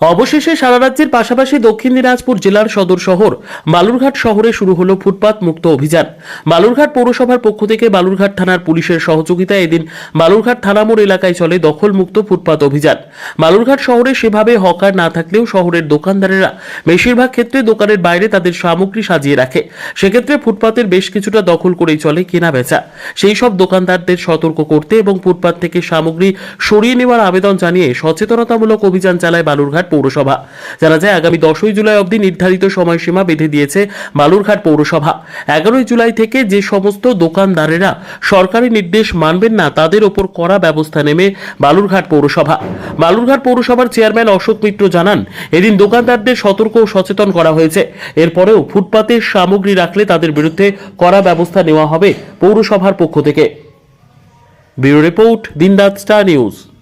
অবশেষে সারা রাজ্যের পাশাপাশি দক্ষিণ দিনাজপুর জেলার সদর শহর বালুরঘাট শহরে শুরু হলো ফুটপাত মুক্ত অভিযান। বালুরঘাট পৌরসভার পক্ষ থেকে বালুরঘাট থানার পুলিশের সহযোগিতায় এদিন বালুরঘাট থানামোড় এলাকায় চলে দখল মুক্ত ফুটপাত অভিযান। বালুরঘাট শহরে সেভাবে হকার না থাকলেও শহরের দোকানদারেরা বেশিরভাগ ক্ষেত্রে দোকানের বাইরে তাদের সামগ্রী সাজিয়ে রাখে। সেক্ষেত্রে ফুটপাতের বেশ কিছুটা দখল করেই চলে কেনা বেচা সেই সব দোকানদারদের সতর্ক করতে এবং ফুটপাত থেকে সামগ্রী সরিয়ে নেওয়ার আবেদন জানিয়ে সচেতনতামূলক অভিযান চালায় বালুরঘাট পৌরসভা। জানা যায়, আগামী দশই জুলাই অবধি নির্ধারিত সময়সীমা বেঁধে দিয়েছে বালুরঘাট পৌরসভা। এগারোই জুলাই থেকে যে সমস্ত দোকানদারেরা সরকারি নির্দেশ মানবেন না, তাদের ওপর কড়া ব্যবস্থা নেমে বালুরঘাট পৌরসভা। বালুরঘাট পৌরসভার চেয়ারম্যান অশোক মিত্র জানান, এদিন দোকানদারদের সতর্ক ও সচেতন করা হয়েছে। এরপরেও ফুটপাতে সামগ্রী রাখলে তাদের বিরুদ্ধে কড়া ব্যবস্থা নেওয়া হবে পৌরসভার পক্ষ থেকে। ব্যুরো রিপোর্ট দিনরাত স্টার নিউজ ফুটপাত দখল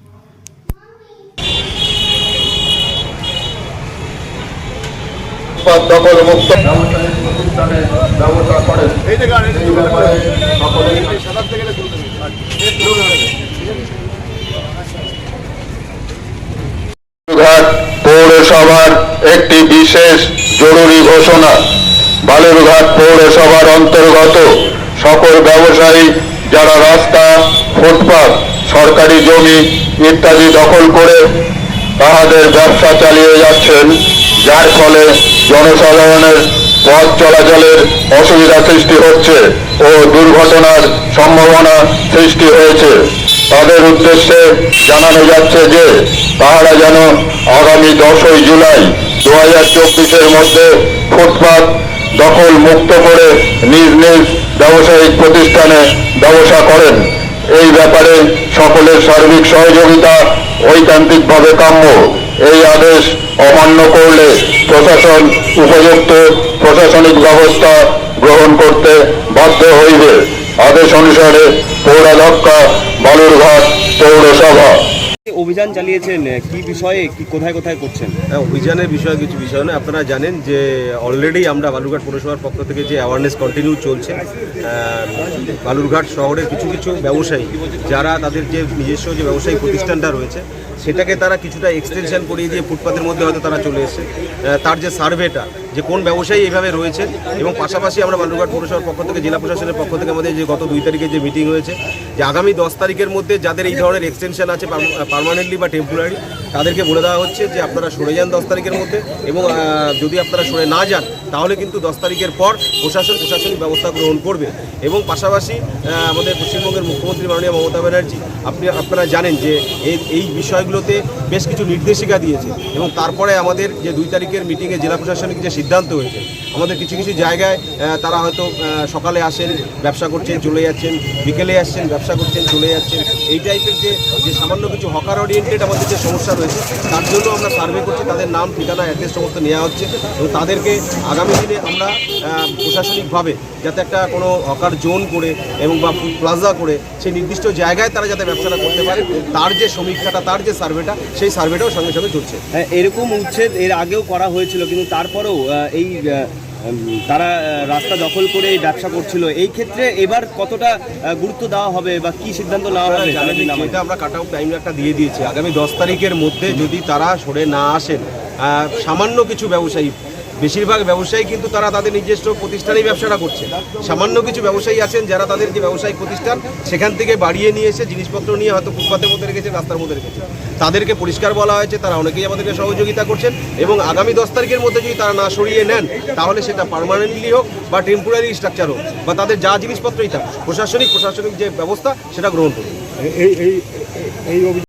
মুক্ত এই যে গাড়ি এই যে ব্যাপারে সকলেই থেকে বালুরঘাট পৌরসভার একটি বিশেষ জরুরি ঘোষণা। বালুরঘাট পৌরসভার অন্তর্গত সকল ব্যবসায়ী যারা রাস্তা, ফুটপাত, সরকারি জমি ইত্যাদি দখল করে তাহাদের ব্যবসা চালিয়ে যাচ্ছেন, যার ফলে জনসাধারণের পথ চলাচলের অসুবিধা সৃষ্টি হচ্ছে ও দুর্ঘটনার সম্ভাবনা সৃষ্টি হয়েছে। তাদের উদ্দেশ্যে জানানো যাচ্ছে যে, তাহারা যেন আগামী দশই জুলাই দু হাজার চব্বিশের মধ্যে ফুটপাত দখল মুক্ত করে নিজ নিজ ব্যবসায়িক প্রতিষ্ঠানে ব্যবসা করেন। এই ব্যাপারে সকলের সার্বিক সহযোগিতা ঐকান্তিকভাবে কাম্য। এই আদেশ অমান্য করলে প্রশাসন উপযুক্ত প্রশাসনিক ব্যবস্থা গ্রহণ করতে বাধ্য হইবে। আদেশ অনুসারে পৌরাধক্কা বালুরঘাট পৌরসভা। অভিযান চালিয়েছেন? কি বিষয়ে, কি কোথায় কোথায় করছেন? হ্যাঁ অভিযানের বিষয়ে কিছু বিষয় নয়। আপনারা জানেন যে অলরেডি আমরা বালুরঘাট পৌরসভার পক্ষ থেকে যে অ্যাওয়ারনেস কন্টিনিউ চলছে বালুরঘাট শহরের কিছু কিছু ব্যবসায়ী, যারা তাদের যে নিজস্ব যে ব্যবসায়ী প্রতিষ্ঠানটা রয়েছে, সেটাকে তারা কিছুটা এক্সটেনশন করিয়ে দিয়ে ফুটপাথের মধ্যে হয়তো তারা চলে এসেছে। তার যে সার্ভেটা যে কোন ব্যবসায়ী এইভাবে রয়েছে, এবং পাশাপাশি আমরা বালুরঘাট পৌরসভার পক্ষ থেকে, জেলা প্রশাসনের পক্ষ থেকে আমাদের যে গত দুই তারিখে যে মিটিং হয়েছে, যে আগামী দশ তারিখের মধ্যে যাদের এই ধরনের এক্সটেনশন আছে পার্মানেন্টলি বা টেম্পোরারি তাদেরকে বলে দেওয়া হচ্ছে যে আপনারা সরে যান দশ তারিখের মধ্যে এবং যদি আপনারা সরে না যান, তাহলে কিন্তু দশ তারিখের পর প্রশাসন প্রশাসনিক ব্যবস্থা গ্রহণ করবে। এবং পাশাপাশি আমাদের পশ্চিমবঙ্গের মুখ্যমন্ত্রী মাননীয় মমতা ব্যানার্জি, আপনি, আপনারা জানেন যে এই বিষয়গুলোতে বেশ কিছু নির্দেশিকা দিয়েছে এবং তারপরে আমাদের যে দুই তারিখের মিটিংয়ে জেলা প্রশাসনিক যে সিদ্ধান্ত হয়েছে, আমাদের কিছু কিছু জায়গায় তারা হয়তো সকালে আসেন, ব্যবসা করছেন, চলে যাচ্ছেন, বিকেলে আসছেন, ব্যবসা করছেন, চলে যাচ্ছেন। এই টাইপের যে যে সামান্য কিছু হকার ওরিয়েন্টেড আমাদের যে সমস্যা রয়েছে। তার জন্য আমরা সার্ভে করছি তাদের নাম ঠিকানা অ্যাড্রেস সমস্ত নেওয়া হচ্ছে এবং তাদেরকে আগামী দিনে আমরা প্রশাসনিকভাবে যাতে একটা কোনো হকার জোন করে এবং বা প্লাজা করে সেই নির্দিষ্ট জায়গায় তারা যাতে ব্যবসাটা করতে পারে তার যে সমীক্ষাটা তার যে সার্ভেটা সেই সার্ভেটাও সঙ্গে সঙ্গে চলছে। হ্যাঁ, এরকম উচ্ছেদ এর আগেও করা হয়েছিল কিন্তু তারপরেও এই তারা রাস্তা দখল করে এই ব্যবসা করছিল এই ক্ষেত্রে এবার কতটা গুরুত্ব দেওয়া হবে বা কি সিদ্ধান্ত নেওয়া হবে। এটা আমরা কাট আউট টাইম একটা দিয়ে দিয়েছি আগামী দশ তারিখের মধ্যে যদি তারা সরে না আসেন আহ, সামান্য কিছু ব্যবসায়ী বেশিরভাগ ব্যবসায়ী কিন্তু তারা তাদের নিজস্ব প্রতিষ্ঠানেই ব্যবসাটা করছে। সামান্য কিছু ব্যবসায়ী আছেন যারা তাদের যে ব্যবসায়িক প্রতিষ্ঠান, সেখান থেকে বাড়িয়ে নিয়ে এসে জিনিসপত্র নিয়ে হয়তো ফুটপাতের মধ্যে রেখেছে রাস্তার মধ্যে রেখেছে তাদেরকে পরিষ্কার বলা হয়েছে, তারা অনেকেই আমাদেরকে সহযোগিতা করছেন এবং আগামী দশ তারিখের মধ্যে যদি তারা না সরিয়ে নেন, তাহলে সেটা পার্মানেন্টলি হোক বা টেম্পোরারি স্ট্রাকচার হোক বা তাদের যা জিনিসপত্রই থাক প্রশাসনিক প্রশাসনিক যে ব্যবস্থা, সেটা গ্রহণ করবে